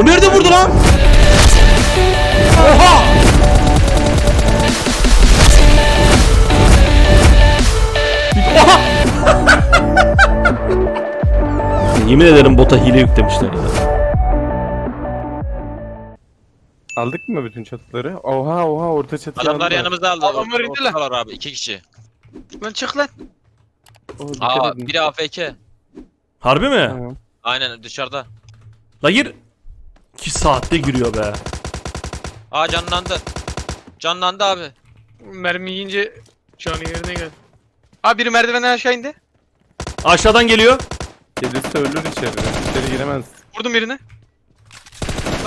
O nerede vurdu lan? Oha! Oha! Yemin ederim bota hile yüklemişler ya. Aldık mı bütün çatıları? Oha oha orta çatı Adamlar yanımızda aldı. Adamlar indiler. Ortalar abi iki kişi. Lan çık lan. Aa biri AFK. Harbi mi? Tamam. Aynen dışarıda. La gir. 2 saatte giriyor be. Aa canlandı. Canlandı abi. Mermi yiyince canı yerine gel. Abi biri merdivenden aşağı indi. Aşağıdan geliyor. Gelirse ölür içeri. İçeri giremez. Vurdum birini.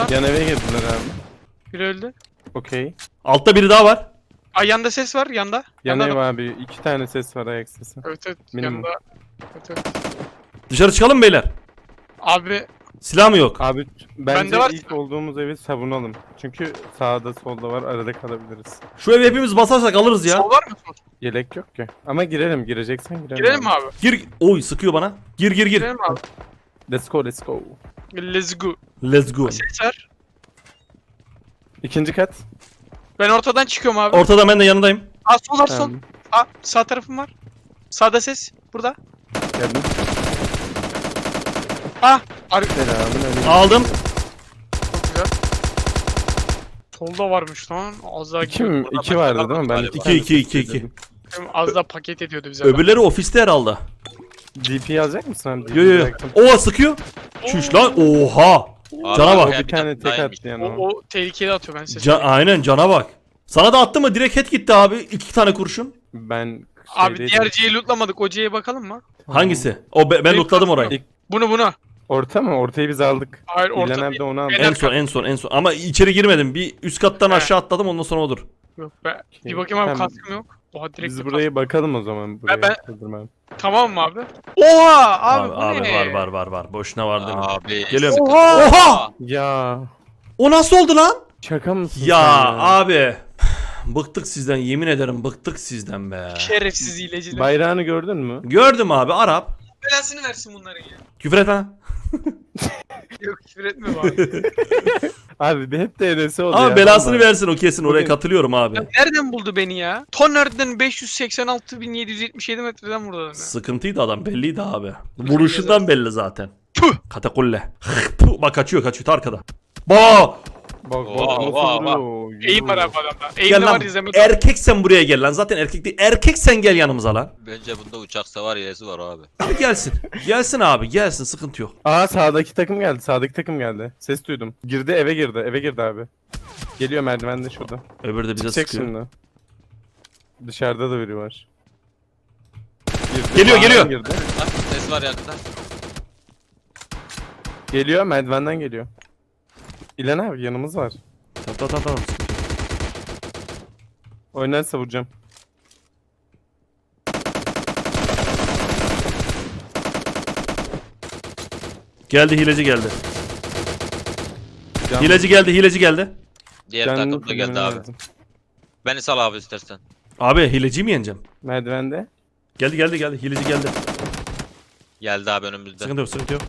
Yan eve girdiler abi. Biri öldü. Okey. Altta biri daha var. Ay yanda ses var yanda. Yan Yanda ev adam. abi. iki tane ses var ayak sesi. Evet evet Minimum. yanda. Evet, evet. Dışarı çıkalım beyler. Abi Silah mı yok? Abi bence Bende var. ilk olduğumuz evi savunalım. Çünkü sağda solda var arada kalabiliriz. Şu evi hepimiz basarsak alırız ya. sol var mı? Sol. Yelek yok ki. Ama girelim gireceksen girelim. Girelim mi abi? Gir. Oy sıkıyor bana. Gir gir gir. Girelim abi. Let's go let's go. Let's go. Let's go. Ses. İkinci kat. Ben ortadan çıkıyorum abi. Ortada ben de yanındayım. Aa sol var sol. Tamam. Aa sağ tarafım var. Sağda ses. Burada. Geldim. Ah. Ar Selamın aleyküm. Aldım. çok güzel. Solda varmış lan. Az daha İki mi? İki vardı değil mi? Ben Galiba. İki, tane iki, iki, ses iki. dedim. Az daha paket ediyordu bize. adam. Öbürleri ofiste herhalde. DP yazacak mısın abi? Yo yo yo. Bıraktım. Oo sıkıyor. Çüş lan. Oha. Cana bak. Bir tane tek attı yani O, tehlikeli atıyor ben sesi. Ca- aynen cana bak. Sana da attı mı? Direkt head gitti abi. İki tane kurşun. Ben Abi şeydeydim. diğer C'yi lootlamadık. O C'ye bakalım mı? Hangisi? O be- ben Benim lootladım orayı. Bunu bunu. Orta mı? Ortayı biz aldık. Hayır orta abi değil. de onu aldı. En son en son en son. Ama içeri girmedim. Bir üst kattan He. aşağı atladım ondan sonra odur. Yok be. Bir bakayım abi Tamam. kaskım yok. Oha direkt Biz bir buraya bakalım o zaman. Buraya ben- abi. kask- Tamam mı abi? Oha abi, Abi, bu abi ne? var var var var. Boşuna var değil mi? Abi. Geliyorum. Oha! Oha! Ya O nasıl oldu lan? şaka mısın Ya sen abi. Bıktık sizden yemin ederim bıktık sizden be. Şerefsiz hileciler. Bayrağını gördün mü? Gördüm abi Arap. Belasını versin bunların ya. Küfür et ha. Yok küfür etme abi. Abi bir hep edesi oldu Ama ya. belasını vallahi. versin o kesin oraya Bugün- katılıyorum abi. Ya nereden buldu beni ya? Tonner'den 586.777 metreden vurdu adamı. Sıkıntıydı adam belliydi abi. Vuruşundan belli zaten. Katakulle. Puh, Bak kaçıyor kaçıyor ta arkada. Ba! Bak bak Vaa, nasıl vaa, vuruyor. Eğim var Yuh. abi adamda. Gel Eğim de lan. var izlemek. Erkek sen buraya gel lan. Zaten erkek değil. Erkek sen gel yanımıza lan. Bence bunda uçak savar yesi var abi. Abi gelsin. Gelsin abi gelsin sıkıntı yok. Aa sağdaki takım geldi. Sağdaki takım geldi. Ses duydum. Girdi eve girdi. Eve girdi abi. Geliyor merdivende şurada. Öbürü de bize Çıkacak sıkıyor. şimdi. Dışarıda da biri var. Girdi. Geliyor, Aa, geliyor. Girdi. Bak ses var yakında. Geliyor merdivenden geliyor. İlan abi yanımız var. Tamam tamam tamam. Oynarsa vuracağım. Geldi hileci geldi. Can- Hileci geldi hileci geldi. Diğer can takım da geldi abi. lazım. Beni sal abi istersen. Abi hileci mi yeneceğim? Merdivende. Geldi geldi geldi hileci geldi. Geldi abi önümüzde. Sıkıntı yok sıkıntı yok.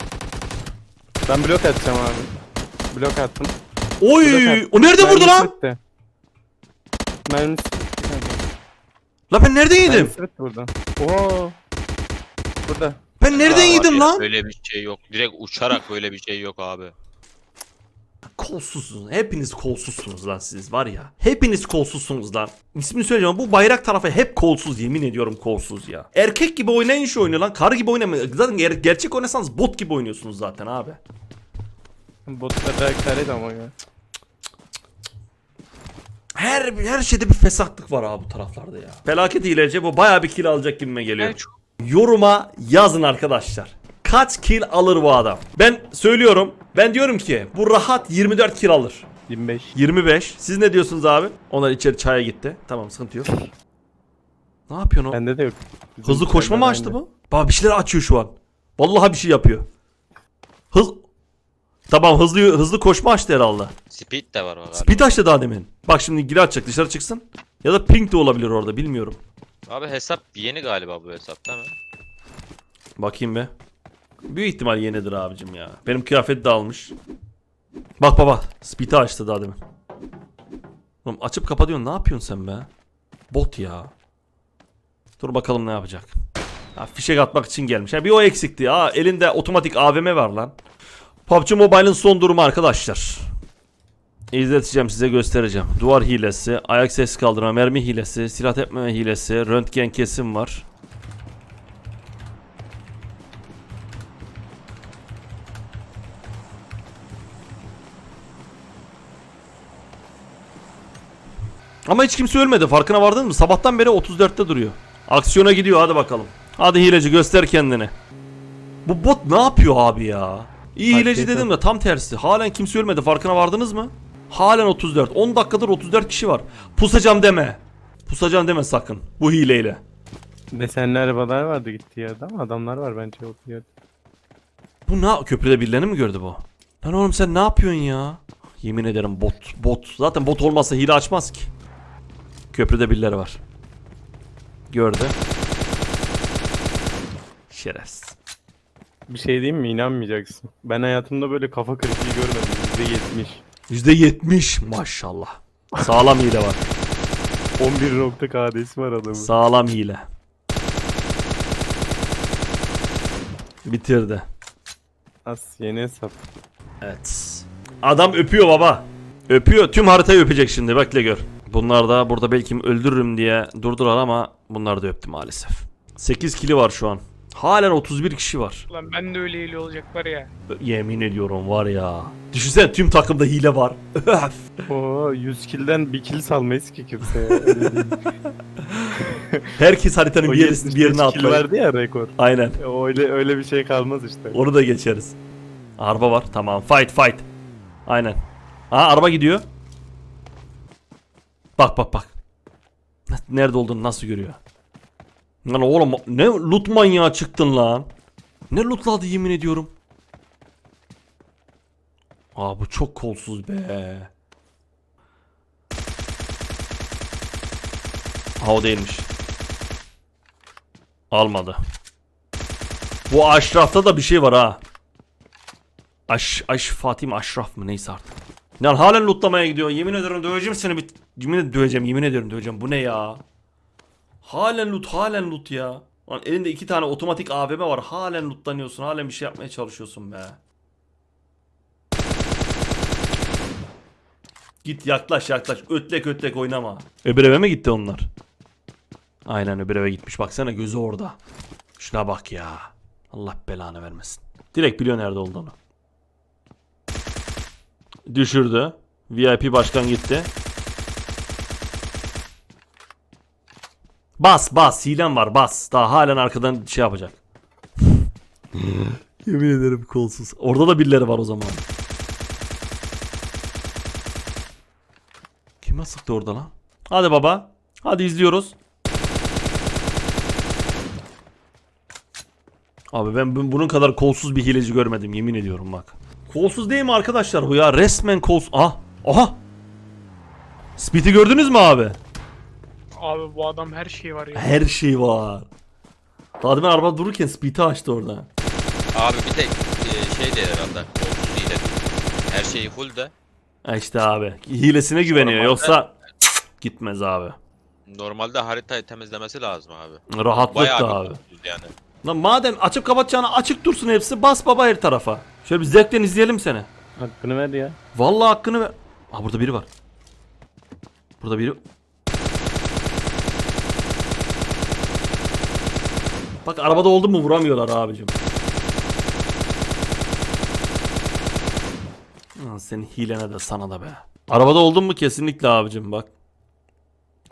Ben blok atacağım abi. Blok attım. Oy Blok attım. o nerede vurdu Mermisi lan? bitti. Mermisi bitti kanka. La ben nereden yedim? Mermisi bitti burada. Oo. Burada. Ben nereden Aa, yedim abi, lan? Böyle bir şey yok. Direkt uçarak böyle bir şey yok abi. Kolsuzsunuz. Hepiniz kolsuzsunuz lan siz var ya. Hepiniz kolsuzsunuz lan. İsmini söyleyeceğim ama bu bayrak tarafı hep kolsuz yemin ediyorum kolsuz ya. Erkek gibi oynayın şu oyunu lan. Karı gibi oynamayın. Zaten ger- gerçek oynasanız bot gibi oynuyorsunuz zaten abi. Botlar karakteriydi ama ya. Her her şeyde bir fesatlık var abi bu taraflarda ya. Felaket hilece bu bayağı bir kill alacak gibime geliyor. Çok- Yoruma yazın arkadaşlar. Kaç kill alır bu adam? Ben söylüyorum. Ben diyorum ki bu rahat 24 kill alır. 25. 25. Siz ne diyorsunuz abi? Onlar içeri çaya gitti. Tamam sıkıntı yok. ne yapıyorsun o? Bende de yok. Bizim Hızlı koşma mı açtı bu? Bak bir şeyler açıyor şu an. Vallahi bir şey yapıyor. Hız... Tamam hızlı hızlı koşma açtı herhalde. Speed de var bak abi. Speed açtı daha demin. Bak şimdi geri açacak dışarı çıksın. Ya da ping de olabilir orada bilmiyorum. Abi hesap yeni galiba bu hesap değil mi? Bakayım be. Büyük ihtimal yenidir abicim ya. Benim kıyafet de almış. Bak baba. Speed'i açtı daha demin. Oğlum açıp kapatıyorsun. Ne yapıyorsun sen be? Bot ya. Dur bakalım ne yapacak. Ha, fişek atmak için gelmiş. Ha, bir o eksikti. Ha, elinde otomatik AVM var lan. PUBG Mobile'ın son durumu arkadaşlar. İzleteceğim size göstereceğim. Duvar hilesi, ayak ses kaldırma, mermi hilesi, silah tepmeme hilesi, röntgen kesim var. Ama hiç kimse ölmedi. Farkına vardın mı? Sabahtan beri 34'te duruyor. Aksiyona gidiyor. Hadi bakalım. Hadi hileci göster kendini. Bu bot ne yapıyor abi ya? İyi hileci dedim de tam tersi. Halen kimse ölmedi. Farkına vardınız mı? Halen 34. 10 dakikadır 34 kişi var. Pusacağım deme. Pusacağım deme sakın. Bu hileyle. Desenli arabalar vardı gittiği yerde ama adamlar var bence o yerde. Bu ne? Köprüde birilerini mi gördü bu? Lan oğlum sen ne yapıyorsun ya? Yemin ederim bot. Bot. Zaten bot olmazsa hile açmaz ki. Köprüde birileri var. Gördü. Şerefsiz. Bir şey diyeyim mi? İnanmayacaksın. Ben hayatımda böyle kafa kırıklığı görmedim. %70. %70 maşallah. Sağlam hile var. 11 nokta KD'si var adamın. Sağlam hile. Bitirdi. As yeni hesap. Evet. Adam öpüyor baba. Öpüyor. Tüm haritayı öpecek şimdi. Bekle gör. Bunlar da burada belki öldürürüm diye durdular ama bunlar da öptü maalesef. 8 kili var şu an. Halen 31 kişi var. Lan ben de öyle hile olacak var ya. Yemin ediyorum var ya. Düşünsene tüm takımda hile var. Oo 100 kill'den bir kill salmayız ki kimseye. Herkes haritanın bir, yeri, 75 bir yerine kill atlayın. verdi ya rekor. Aynen. O Öyle öyle bir şey kalmaz işte. Onu da geçeriz. Araba var. Tamam. Fight fight. Aynen. Aa araba gidiyor. Bak bak bak. Nerede olduğunu nasıl görüyor. Lan oğlum ne loot manyağı çıktın lan. Ne lootladı yemin ediyorum. Aa bu çok kolsuz be. Ha o değilmiş. Almadı. Bu Aşraf'ta da bir şey var ha. Aş, Aş Fatih mi Aşraf mı neyse artık. Lan halen lootlamaya gidiyor. Yemin ederim döveceğim seni. Bir... Yemin ederim döveceğim. Yemin ederim döveceğim. Bu ne ya? Halen loot halen loot ya. Lan elinde iki tane otomatik AVM var. Halen lootlanıyorsun. Halen bir şey yapmaya çalışıyorsun be. Git yaklaş yaklaş. Ötlek ötlek oynama. Öbür eve mi gitti onlar? Aynen öbür eve gitmiş. Baksana gözü orada. Şuna bak ya. Allah belanı vermesin. Direkt biliyor nerede olduğunu. Düşürdü. VIP başkan gitti. Bas bas hilem var bas. Daha halen arkadan şey yapacak. Yemin ederim kolsuz. Orada da birileri var o zaman. Kime sıktı orada lan? Hadi baba. Hadi izliyoruz. Abi ben bu- bunun kadar kolsuz bir hileci görmedim yemin ediyorum bak. Kolsuz değil mi arkadaşlar bu ya? Resmen kolsuz. Aha. Aha. Speed'i gördünüz mü abi? Abi bu adam her şey var ya. Her şey var. Daha demin araba dururken speed'i açtı orada. Abi bir tek e, şey değil herhalde. Hile. Her şeyi full de. Ha işte abi. Hilesine güveniyor Normalde- yoksa gitmez abi. Normalde haritayı temizlemesi lazım abi. Rahatlık Bayağı da bir abi. kolsuz yani. Lan madem açıp kapatacağına açık dursun hepsi bas baba her tarafa. Şöyle bir zevkten izleyelim seni. Hakkını ver ya. Vallahi hakkını ver. Aa burada biri var. Burada biri. Bak arabada oldu mu vuramıyorlar abicim. Lan senin hilene de sana da be. Arabada oldun mu kesinlikle abicim bak.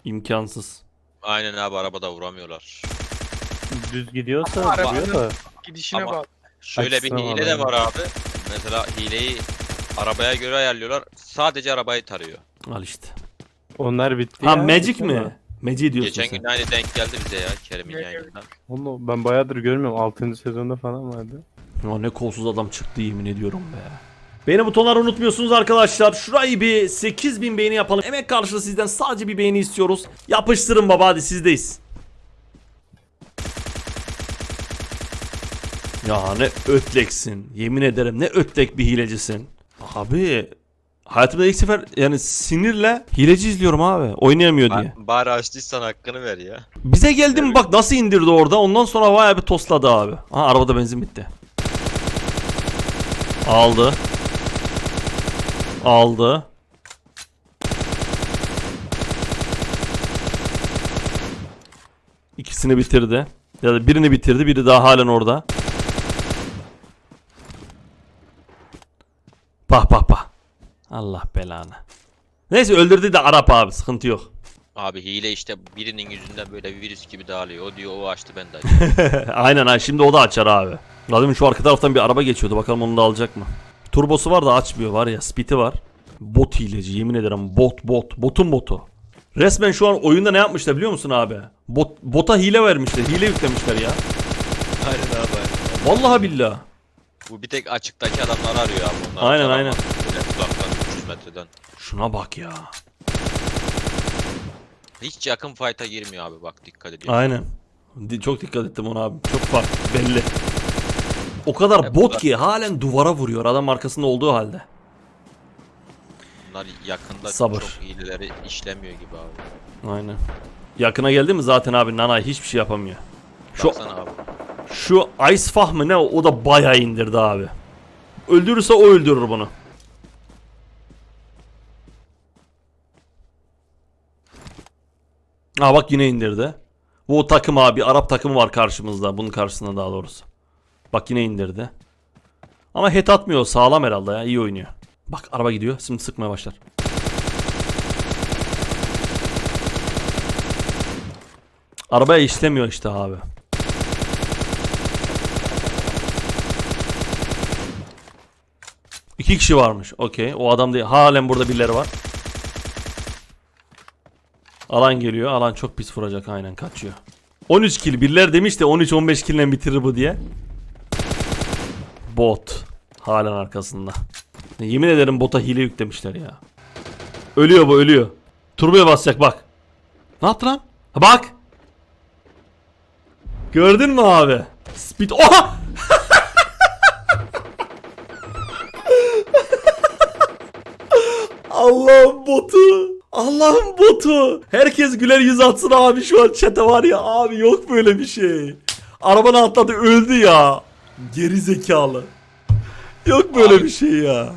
İmkansız. Aynen abi arabada vuramıyorlar. Düz gidiyorsa Ama vuruyor da. Gidişine Ama- bak. Şöyle bir Açsana hile de abi. var abi. Mesela hileyi arabaya göre ayarlıyorlar. Sadece arabayı tarıyor. Al işte. Onlar bitti Ha ya. Magic bitti mi? Magic diyorsun Geçen sen. gün aynı denk geldi bize ya Kerim'in Evet, yayınından. Onu ben bayağıdır görmüyorum. 6. sezonda falan vardı. Ya ne kolsuz adam çıktı yemin ediyorum be. Beğeni butonları unutmuyorsunuz arkadaşlar. Şurayı bir 8000 beğeni yapalım. Emek karşılığı sizden sadece bir beğeni istiyoruz. Yapıştırın baba hadi sizdeyiz. Ya ne ötleksin. Yemin ederim ne ötlek bir hilecisin. Abi hayatımda ilk sefer yani sinirle hileci izliyorum abi. Oynayamıyor diye. Ba- Bari açtıysan hakkını ver ya. Bize geldi mi bak nasıl indirdi orada. Ondan sonra bayağı bir tosladı abi. Ha arabada benzin bitti. Aldı. Aldı. İkisini bitirdi. Ya da birini bitirdi, biri daha halen orada. Bak bak. Allah belanı. Neyse öldürdü de Arap abi sıkıntı yok. Abi hile işte birinin yüzünden böyle virüs gibi dağılıyor. O diyor o açtı ben de açtım. Aynen ha şimdi o da açar abi. Zaten şu arka taraftan bir araba geçiyordu bakalım onu da alacak mı? Turbosu var da açmıyor var ya speed'i var. Bot hileci yemin ederim bot bot botun botu. Resmen şu an oyunda ne yapmışlar biliyor musun abi? Bot, bota hile vermişler hile yüklemişler ya. aynen abi. Vallahi billahi. Bu bir tek açıktaki adamları arıyor abi. Onlar Aynen, aynen. Böyle uzaktan 300 metreden. Şuna bak ya. Hiç yakın fight'a girmiyor abi bak dikkat ediyor. Aynen. Çok dikkat ettim ona abi. Çok fark belli. O kadar Hep bot ki halen duvara vuruyor adam arkasında olduğu halde. Bunlar yakında Sabır. çok hileleri işlemiyor gibi abi. Aynen. Yakına geldi mi zaten abi Nanay hiçbir şey yapamıyor. Şu Baksana abi. Şu Ice Fah mı ne o da bayağı indirdi abi. Öldürürse o öldürür bunu. Aa bak yine indirdi. Bu takım abi Arap takımı var karşımızda. Bunun karşısında daha doğrusu. Bak yine indirdi. Ama head atmıyor sağlam herhalde ya iyi oynuyor. Bak araba gidiyor şimdi sıkmaya başlar. Arabaya işlemiyor işte abi. İki kişi varmış. Okey. O adam değil. Halen burada birileri var. Alan geliyor. Alan çok pis vuracak. Aynen kaçıyor. 13 kill. Birileri demiş de 13-15 kille bitirir bu diye. Bot. Halen arkasında. Yemin ederim bota hile yüklemişler ya. Ölüyor bu ölüyor. Turboya basacak bak. Ne yaptı lan? Ha, bak. Gördün mü abi? Speed. Oha! Allah'ım botu. Allah'ım botu. Herkes güler yüz atsın abi şu an çete var ya. Abi yok böyle bir şey. Arabanı atladı öldü ya. Geri zekalı. Yok böyle Abi- bir şey ya.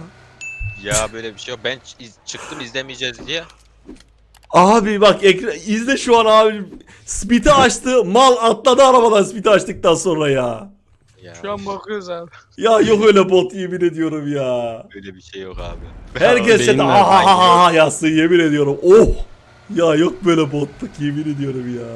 Ya böyle bir şey yok. Ben ç- iz- çıktım izlemeyeceğiz diye. Abi bak ekran izle şu an abi. Speed'i açtı. Mal atladı arabadan speed'i açtıktan sonra ya. Ya Şu an bakıyoruz abi. Ya yok öyle bot yemin ediyorum ya. böyle bir şey yok abi. Herkes aha ha ha ha yazsın yemin ediyorum. Oh. Ya yok böyle botluk yemin ediyorum ya.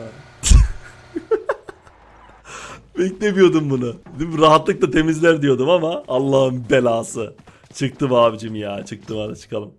Beklemiyordum bunu. Değil mi? Rahatlıkla temizler diyordum ama Allah'ın belası. Çıktım abicim ya. Çıktım hadi çıkalım.